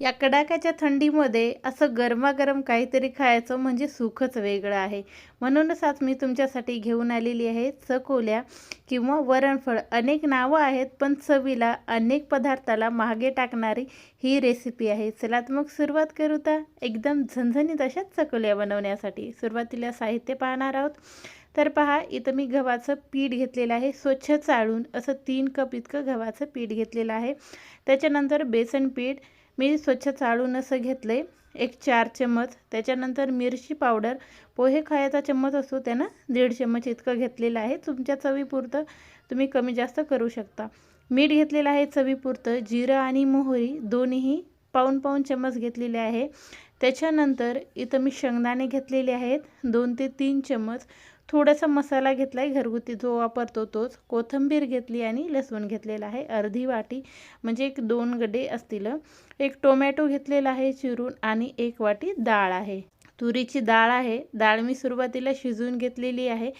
या कडाक्याच्या थंडीमध्ये असं गरमागरम काहीतरी खायचं म्हणजे सुखच वेगळं आहे. म्हणूनच आज मी तुमच्यासाठी घेऊन आलेली आहे चकोल्या किंवा वरणफळ. अनेक नावं आहेत पण चवीला अनेक पदार्थाला मागे टाकणारी ही रेसिपी आहे. चला तर मग सुरुवात करू तर एकदम झणझणीत अशाच चकोल्या बनवण्यासाठी सुरुवातीला साहित्य पाहणार आहोत. तर पहा इथं मी गव्हाचं पीठ घेतलेलं आहे. स्वच्छ चाळून असं तीन कप इतकं गव्हाचं पीठ घेतलेलं आहे. त्याच्यानंतर बेसन पीठ मी स्वच्छ चाळून असं घेतलं आहे एक चार चम्मच. त्याच्यानंतर मिरची पावडर. पोहे खायचा चम्मच असतो त्यानं दीड चम्मच इतकं घेतलेलं आहे. तुमच्या चवीपुरतं तुम्ही कमी जास्त करू शकता. मीठ घेतलेलं आहे चवीपुरतं. जिरं आणि मोहरी दोन्हीही पाऊन पाऊन चम्मच घेतलेले आहे. त्याच्यानंतर इथं मी शेंगदाणे घेतलेले आहेत. दोन ते तीन चम्मच. थोडासा मसाला घेतला आहे घरगुती जो वापरतो तोच. कोथिंबीर घेतली आणि लसूण घेतलेला आहे. अर्धी वाटी म्हणजे एक दोन गडे असतील. एक टोमॅटो घेतलेला आहे चिरून आणि एक वाटी डाळ आहे. तुरीची डाळ आहे. डाळ मी सुरुवातीला शिजवून घेतलेली आहे.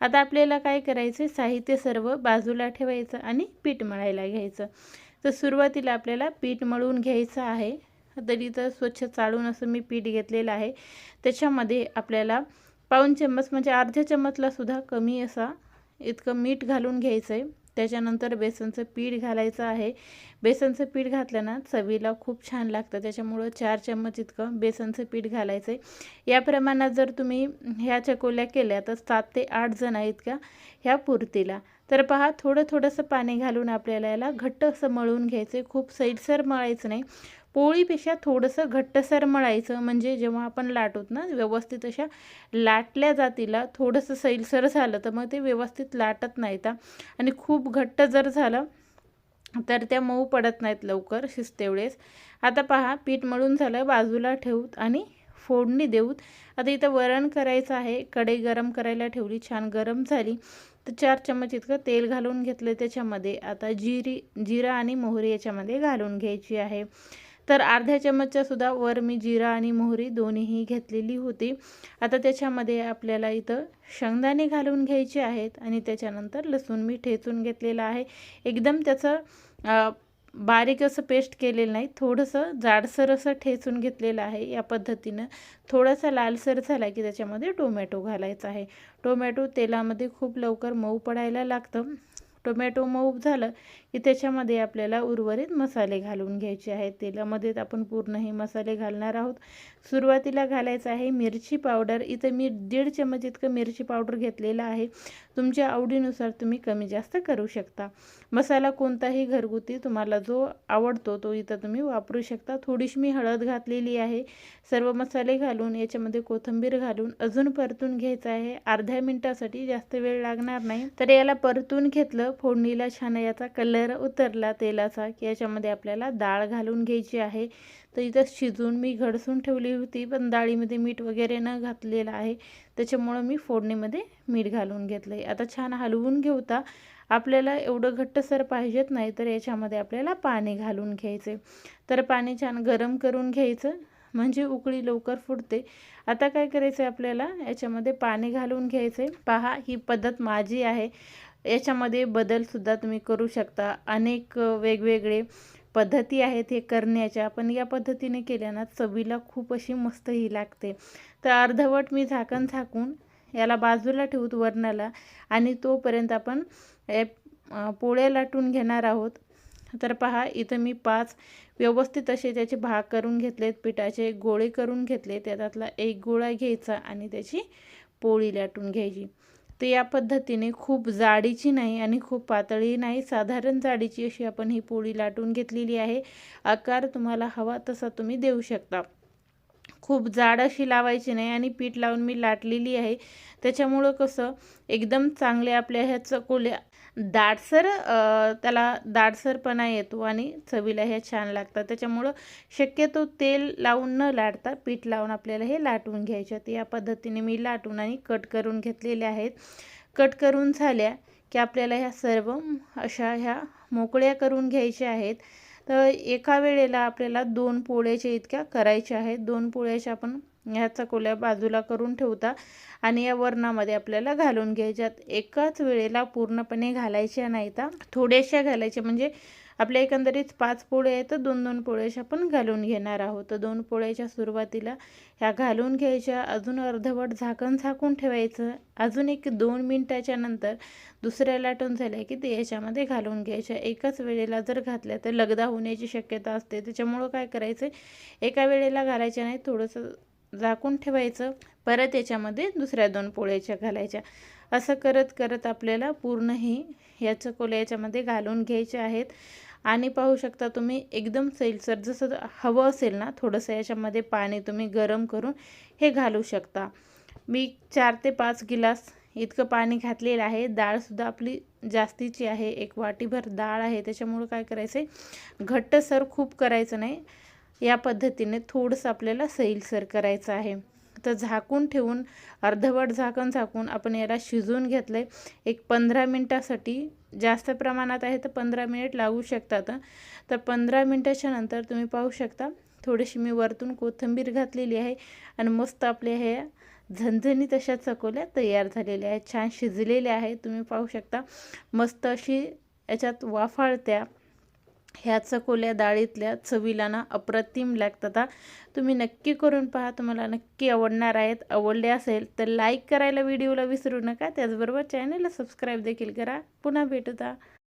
आता आपल्याला काय करायचं साहित्य सर्व बाजूला ठेवायचं आणि पीठ मळायला घ्यायचं. तर सुरुवातीला आपल्याला पीठ मळून घ्यायचं आहे. तरी तर स्वच्छ चाळून असं मी पीठ घेतलेलं आहे. त्याच्यामध्ये आपल्याला पाऊन चम्मच म्हणजे अर्ध्या चम्मचला सुद्धा कमी असा. इतकं मीठ घालून घ्यायचं आहे त्याच्यानंतर बेसनचं पीठ घालायचं आहे. बेसनचं पीठ घातल्यानं चवीला खूप छान लागतं. त्याच्यामुळं चार चम्मच इतकं बेसनचं पीठ घालायचं आहे या प्रमाणात जर तुम्ही ह्या चकोल्या केल्या तर सात ते आठ जण आहेत का? ह्या पुरतीला. तर पहा थोडं थोडंसं पाणी घालून आपल्याला याला घट्ट असं मळून घ्यायचं आहे खूप सैलसर मळायचं नाही. पोळीपेक्षा थोडंसं घट्टसर मळायचं म्हणजे जेव्हा आपण लाटोत ना व्यवस्थित अशा लाटल्या जातीला थोडंसं सैलसर झालं तर मग ते व्यवस्थित लाटत नाहीत आणि खूप घट्ट जर झालं तर त्या मऊ पडत नाहीत लवकर शिजतेवळेस. आता पहा पीठ मळून झालं बाजूला ठेवूत आणि फोडणी देऊत. आता इथं वरण करायचं आहे कढई गरम करायला ठेवली छान गरम झाली. तर चार चम्मच इतकं तेल घालून घेतलं त्याच्यामध्ये. आता जिरी जिरा आणि मोहरी याच्यामध्ये घालून घ्यायची आहे. तर अर्ध्या चमचच्यासुद्धा वर मी जिरा आणि मोहरी दोन्हीही घेतलेली होती. आता त्याच्यामध्ये आपल्याला इथं शेंगदाणे घालून घ्यायचे आहेत आणि त्याच्यानंतर लसूण मी ठेचून घेतलेलं आहे. एकदम त्याचं बारीक असं पेस्ट केलेलं नाही थोडंसं जाडसर असं ठेचून घेतलेलं आहे या पद्धतीनं. थोडासा लालसर झाला की त्याच्यामध्ये टोमॅटो घालायचा आहे. टोमॅटो तेलामध्ये खूप लवकर मऊ पडायला लागतं. टोमॅटो मऊ झालं की त्याच्यामध्ये आपल्याला उर्वरित मसाले घालून घ्यायचे आहेत. तेलामध्ये आपण पूर्ण हे मसाले घालणार आहोत. सुरुवातीला घालायचं आहे मिरची पावडर. इथं मी दीड चमच इतकं मिरची पावडर घेतलेलं आहे. तुमच्या आवडीनुसार तुम्ही कमी जास्त करू शकता. मसाला कोणताही घरगुती तुम्हाला जो आवडतो तो इथं तुम्ही वापरू शकता. थोडीशी मी हळद घातलेली आहे. सर्व मसाले घालून याच्यामध्ये कोथिंबीर घालून अजून परतून घ्यायचं आहे. अर्ध्या मिनटासाठी जास्त वेळ लागणार नाही. तर याला परतून घेतलं फोडणीला छान याचा कलर उतरला तेलाचा की याच्यामध्ये आपल्याला डाळ घालून घ्यायची आहे. तर इथं शिजून मी घडसून ठेवली होती पण डाळीमध्ये मीठ वगैरे न घातलेलं आहे. त्याच्यामुळं मी फोडणीमध्ये मीठ घालून घेतलं आहे आता छान हलवून घेऊता आपल्याला एवढं घट्टसर पाहिजेत नाही तर याच्यामध्ये आपल्याला पाणी घालून घ्यायचे तर पाणी छान गरम करून घ्यायचं म्हणजे उकळी लवकर फुटते. आता काय करायचं आहे आपल्याला याच्यामध्ये पाणी घालून घ्यायचं पहा ही पद्धत माझी आहे. याच्यामध्ये बदलसुद्धा तुम्ही करू शकता. अनेक वेगवेगळे पद्धती आहेत हे करण्याच्या. पण या पद्धतीने केल्यानं चवीला खूप अशी मस्त ही लागते. तर अर्धवट मी झाकण झाकून याला बाजूला ठेवूत वरणाला आणि तोपर्यंत आपण पोळ्या लाटून घेणार आहोत. तर पहा इथं मी पाच व्यवस्थित असे त्याचे भाग करून घेतलेत पिठाचे गोळे करून घेतले त्यातला एक गोळा घ्यायचा आणि त्याची पोळी लाटून घ्यायची. तर या पद्धतीने खूप जाडीची नाही आणि खूप पातळी नाही साधारण जाडीची अशी आपण ही पोळी लाटून घेतलेली आहे. आकार तुम्हाला हवा तसा तुम्ही देऊ शकता. खूप जाड अशी लावायची नाही आणि पीठ लावून मी लाटलेली आहे. त्याच्यामुळं कसं एकदम चांगले आपल्या ह्या चकोल्या दाटसर त्याला दाटसरपणा येतो आणि चवीला ह्या छान लागतात. त्याच्यामुळं शक्यतो तेल लावून न लाटता पीठ लावून आपल्याला हे लाटून घ्यायच्यात या पद्धतीने मी लाटून आणि कट करून घेतलेले आहेत. कट करून झाल्या की आपल्याला ह्या सर्व अशा ह्या मोकळ्या करून घ्यायच्या आहेत. तर एका वेळेला आपल्याला दोन पोळ्याच्या इतक्या करायच्या आहेत. दोन पोळ्याच्या आपण ह्या चकोल्या बाजूला करून ठेवता आणि या वरणामध्ये आपल्याला घालून घ्यायच्यात. एकाच वेळेला पूर्णपणे घालायच्या नाहीत थोड्याशा घालायच्या म्हणजे आपल्या एकंदरीत पाच पोळे आहेत तर दोन दोन पोळ्याच्या पण घालून घेणार आहोत. तर दोन पोळ्याच्या सुरुवातीला ह्या घालून घ्यायच्या अजून अर्धवट झाकण झाकून ठेवायचं अजून एक दोन मिनटाच्या नंतर दुसऱ्या लाटून झाल्या की ते याच्यामध्ये घालून घ्यायच्या. एकाच वेळेला जर घातल्या तर लगदा होण्याची शक्यता असते. त्याच्यामुळं काय करायचं? एका वेळेला घालायच्या नाही थोडंसं झाकून ठेवायचं परत याच्यामध्ये दुसऱ्या दोन पोळ्याच्या घालायच्या. असं करत करत आपल्याला पूर्ण ही या चकोल्या याच्यामध्ये घालून घ्यायचे आहेत. आणि पाहू शकता तुम्ही एकदम सैलसर जसं हवं असेल ना थोडंसं याच्यामध्ये पाणी तुम्ही गरम करून हे घालू शकता. मी चार ते पाच गिलास इतकं पाणी घातलेलं आहे. डाळसुद्धा आपली जास्तीची आहे. एक वाटीभर डाळ आहे. त्याच्यामुळं काय करायचं आहे घट्टसर खूप करायचं नाही. या पद्धतीने थोडंसं आपल्याला सैलसर करायचं आहे. तर झाकून ठेवून अर्धवट झाकण झाकून आपण याला शिजवून घेतलं आहे एक पंधरा मिनटासाठी जास्त प्रमाणात आहे तर पंधरा मिनिट लागू शकतात तर पंधरा मिनटाच्या नंतर तुम्ही पाहू शकता थोडीशी मी वरतून कोथिंबीर घातलेली आहे आणि मस्त आपल्या ह्या झणझणीत अशा चकोल्या तयार झालेल्या आहेत. छान शिजलेल्या आहेत. तुम्ही पाहू शकता मस्त अशी याच्यात वाफाळत्या ह्या चकोल्या डाळीतल्या चवीला ना अप्रतिम लागतात तुम्ही नक्की करून पहा तुम्हाला नक्की आवडणार आहेत आवडले असेल तर लाईक करायला व्हिडिओला विसरू नका त्याचबरोबर चॅनलला सबस्क्राईब देखील करा. पुन्हा भेटूता